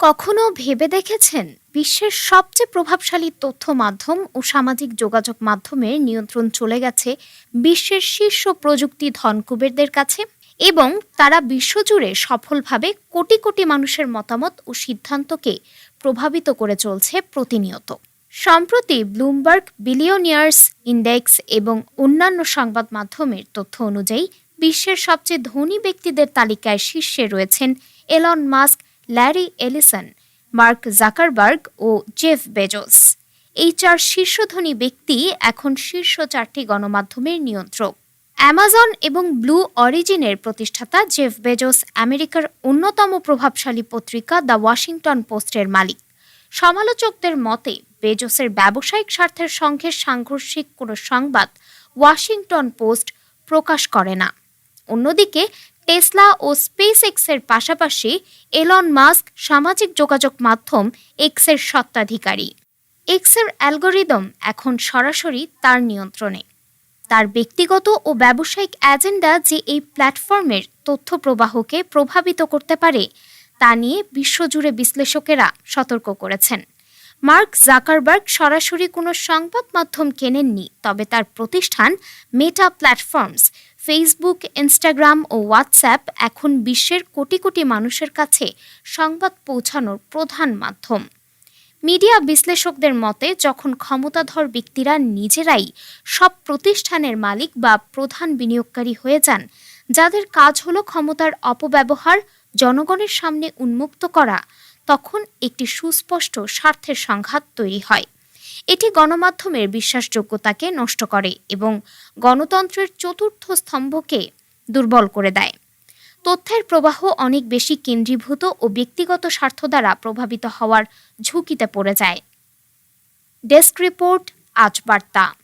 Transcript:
কখনো ভেবে দেখেছেন? বিশ্বের সবচেয়ে প্রভাবশালী তথ্য মাধ্যম ও সামাজিক যোগাযোগ মাধ্যমের নিয়ন্ত্রণ চলে গেছে বিশ্বের শীর্ষ প্রযুক্তি ধনকুবেরদের কাছে এবং তারা বিশ্বজুড়ে সফলভাবে কোটি কোটি মানুষের মতামত ও সিদ্ধান্তকে প্রভাবিত করে চলছে প্রতিনিয়ত। সম্প্রতি ব্লুমবার্গ বিলিয়নিয়ার্স ইন্ডেক্স এবং অন্যান্য সংবাদ মাধ্যমের তথ্য অনুযায়ী বিশ্বের সবচেয়ে ধনী ব্যক্তিদের তালিকায় শীর্ষে রয়েছেন Elon Musk Larry Ellison Mark Zuckerberg ও জেফ বেজোস এই চার শীর্ষ ধনী ব্যক্তি এখন শীর্ষ চারটি গণমাধ্যমের নিয়ন্ত্রক। অ্যামাজন এবং ব্লু অরিজিনের প্রতিষ্ঠাতা জেফ বেজোস আমেরিকার অন্যতম প্রভাবশালী পত্রিকা দ্য ওয়াশিংটন পোস্টের মালিক। সমালোচকদের মতে বেজোসের ব্যবসায়িক স্বার্থের সঙ্গে সাংঘর্ষিক কোনো সংবাদ ওয়াশিংটন পোস্ট প্রকাশ করে না। অন্যদিকে টেসলা ও স্পেস এক্সের পাশাপাশি এলন মাস্ক সামাজিক যোগাযোগ মাধ্যম এক্সের সত্ত্বাধিকারী এক্সের অ্যালগোরিদম এখন সরাসরি তার নিয়ন্ত্রণে। তার ব্যক্তিগত ও ব্যবসায়িক অ্যাজেন্ডা যে এই প্ল্যাটফর্মের তথ্য প্রবাহকে প্রভাবিত করতে পারে, তা নিয়ে বিশ্বজুড়ে বিশ্লেষকেরা সতর্ক করেছেন। মার্ক জাকারবার্গ সরাসরি কোনো সংবাদ মাধ্যম কেনেননি, তবে তার প্রতিষ্ঠান মেটা প্ল্যাটফর্মস ফেসবুক ইনস্টাগ্রাম ও হোয়াটসঅ্যাপ এখন বিশ্বের কোটি কোটি মানুষের কাছে সংবাদ পৌঁছানোর প্রধান মাধ্যম। মিডিয়া বিশ্লেষকদের মতে, যখন ক্ষমতাধর ব্যক্তিরা নিজেরাই সব প্রতিষ্ঠানের মালিক বা প্রধান বিনিয়োগকারী হয়ে যান, যাদের কাজ হলো ক্ষমতার অপব্যবহার, জনগণের সামনে উন্মুক্ত করা, তখন একটি সুস্পষ্ট স্বার্থের সংঘাত তৈরি হয়। এটি গণমাধ্যমের বিশ্বাসযোগ্যতাকে নষ্ট করে এবং গণতন্ত্রের চতুর্থ স্তম্ভকে দুর্বল করে দেয়। তথ্যের প্রবাহ অনেক বেশি কেন্দ্রীভূত ও ব্যক্তিগত স্বার্থ দ্বারা প্রভাবিত হওয়ার ঝুঁকিতে পড়ে যায়। ডেস্ক রিপোর্ট, আজ বার্তা।